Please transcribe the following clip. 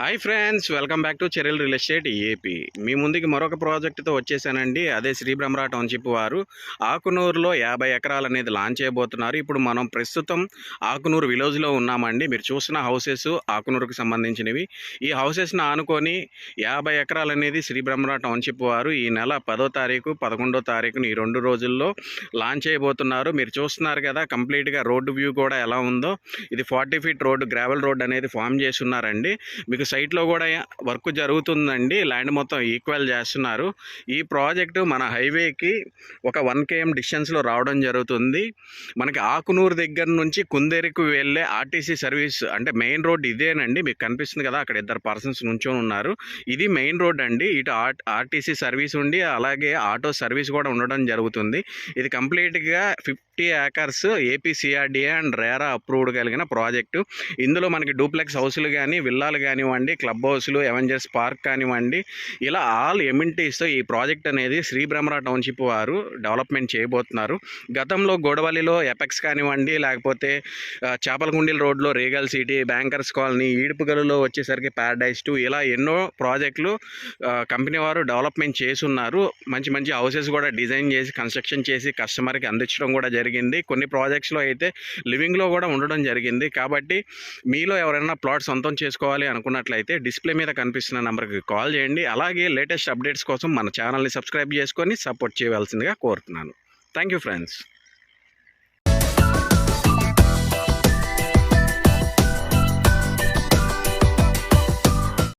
Hi friends welcome back to చెరెల్ real estate AP. మీ ముందుకి మరొక ప్రాజెక్టుతో వచ్చేసానండి. అదే శ్రీ బ్రహ్మరా టౌన్షిప్ వారు. ఆకునూరులో యాభై ఎకరాలు అనేది లాంచ్ చేయబోతున్నారు. ఇప్పుడు మనం ప్రస్తుతం ఆకునూరు విలేజ్లో ఉన్నామండి. మీరు చూసిన హౌసెస్ ఆకునూరుకు సంబంధించినవి. ఈ హౌసెస్ని ఆనుకొని యాభై ఎకరాలు అనేది శ్రీ బ్రహ్మరా టౌన్షిప్ వారు ఈ నెల పదో తారీఖు పదకొండో తారీఖుని ఈ రెండు రోజుల్లో లాంచ్ చేయబోతున్నారు. మీరు చూస్తున్నారు కదా కంప్లీట్గా రోడ్డు వ్యూ కూడా ఎలా ఉందో. ఇది forty feet road gravel road అనేది ఫామ్ చేసి ఉన్నారండి మీకు సైట్లో కూడా వర్క్ జరుగుతుందండి. ల్యాండ్ మొత్తం ఈక్వల్ చేస్తున్నారు. ఈ ప్రాజెక్టు మన హైవేకి ఒక వన్ కేఎం డిస్టెన్స్లో రావడం జరుగుతుంది. మనకి ఆకునూరు దగ్గర నుంచి కుందేరుకు వెళ్ళే ఆర్టీసీ సర్వీస్ అంటే మెయిన్ రోడ్ ఇదేనండి. మీకు కనిపిస్తుంది కదా అక్కడ ఇద్దరు పర్సన్స్ నుంచొని ఉన్నారు. ఇది మెయిన్ రోడ్ అండి. ఇటు ఆర్ ఆర్టీసీ సర్వీస్ ఉండి అలాగే ఆటో సర్వీస్ కూడా ఉండడం జరుగుతుంది. ఇది కంప్లీట్గా fifty acres APCRDA and RERA approved కలిగిన ప్రాజెక్టు. ఇందులో మనకి డూప్లెక్స్ హౌస్లు కానీ విల్లాలు కానీ కానివ్వండి క్లబ్ హౌస్లు ఎవెంజర్స్ పార్క్ కానివ్వండి ఇలా ఆల్ ఎమ్యూనిటీస్తో ఈ ప్రాజెక్ట్ అనేది శ్రీ బ్రహ్మరా టౌన్షిప్ వారు డెవలప్మెంట్ చేయబోతున్నారు. గతంలో గొడవలిలో ఎపెక్స్ కానివ్వండి లేకపోతే ఆ, చేపలగుండీల రోడ్లో రేగల్ సిటీ బ్యాంకర్స్ కాలనీ ఈడుపుగలలో వచ్చేసరికి ప్యారడైజ్ టూ ఇలా ఎన్నో ప్రాజెక్టులు కంపెనీ వారు డెవలప్మెంట్ చేసి ఉన్నారు మంచి మంచి హౌసెస్ కూడా డిజైన్ చేసి కన్స్ట్రక్షన్ చేసి కస్టమర్కి అందించడం కూడా జరిగింది. కొన్ని ప్రాజెక్ట్స్లో అయితే లివింగ్లో కూడా ఉండడం జరిగింది. కాబట్టి మీలో ఎవరైనా ప్లాట్ సొంతం చేసుకోవాలి అనుకున్నట్లయితే డిస్ప్లే మీద కనిపిస్తున్న నెంబర్కి కాల్ చేయండి. అలాగే లేటెస్ట్ అప్డేట్స్ కోసం మన ఛానల్ని సబ్స్క్రైబ్ చేసుకొని సపోర్ట్ చేయవలసిందిగా కోరుతున్నాను. Thank you friends.